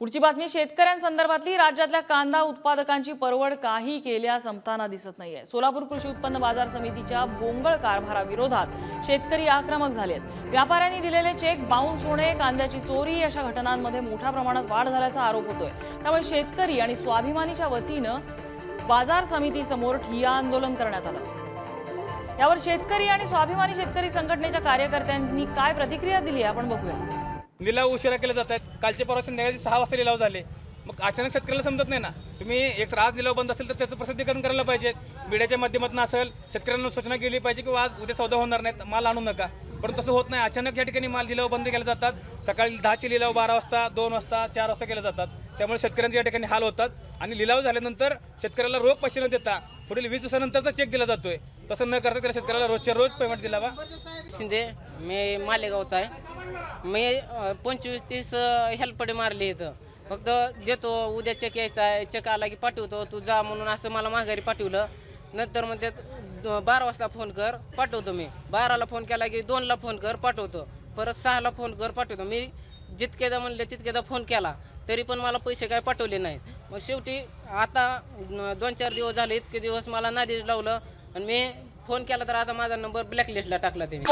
पुढची बातमी शेतकऱ्यांसंदर्भातली. राज्यातल्या कांदा उत्पादकांची परवड काही केल्या संपताना दिसत नाहीये. सोलापूर कृषी उत्पन्न बाजार समितीच्या बोंगळ कारभाराविरोधात शेतकरी आक्रमक झालेत. व्यापाऱ्यांनी दिलेले चेक बाउन्स होणे कांद्याची चोरी अशा घटनांमध्ये मोठ्या प्रमाणात वाढ झाल्याचा आरोप होतोय. त्यामुळे शेतकरी आणि स्वाभिमानीच्या वतीनं बाजार समितीसमोर ठिय्या आंदोलन करण्यात आलं. यावर शेतकरी आणि स्वाभिमानी शेतकरी संघटनेच्या कार्यकर्त्यांनी काय प्रतिक्रिया दिली आपण बघूया. लिलाव उशिरा केले जात आहेत. कालचे परवा संध्याकाळी सहा वाजता लिलाव झाले. मग अचानक शेतकऱ्याला समजत नाही ना. तुम्ही एक तर आज लिलाव बंद असेल तर त्याचं प्रसिद्धीकरण करायला पाहिजे. मीडियाच्या माध्यमातून असेल शेतकऱ्यांना सूचना केली पाहिजे की आज उद्या सौदा होणार नाहीत माल आणू नका. पण तसं होत नाही. अचानक या ठिकाणी माल लिलाव बंद केले जातात. सकाळी दहाचे लिलाव बारा वाजता दोन वाजता चार वाजता केले जातात. त्यामुळे शेतकऱ्यांचे या ठिकाणी हाल होतात. आणि लिलाव झाल्यानंतर शेतकऱ्याला रोख पैसे न देता पुढील वीस दिवसानंतरचा चेक दिला जातोय. तसं न करता त्याला शेतकऱ्याला रोजच्या रोज पेमेंट दिलावा. शिंदे मी मालेगावचा आहे. मी पंचवीस तीस हेल्पडे मारले इथं. फक्त देतो उद्या चेक यायचा आहे चेक आला की पाठवतो तू जा म्हणून असं मला माघारी पाठवलं. नंतर मग त्यात बारा वाजता फोन कर पाठवतो मी. बाराला फोन केला की दोनला फोन कर पाठवतो. परत सहाला फोन कर पाठवतो. मी जितकेदा म्हणले तितकेदा फोन केला. तरी पण मला पैसे काय पाठवले नाहीत. मग शेवटी आता दोन चार दिवस झाले इतके दिवस मला नादीच लावलं. आणि मी फोन केला तर आता माझा नंबर ब्लॅकलिस्टला टाकला त्यांनी.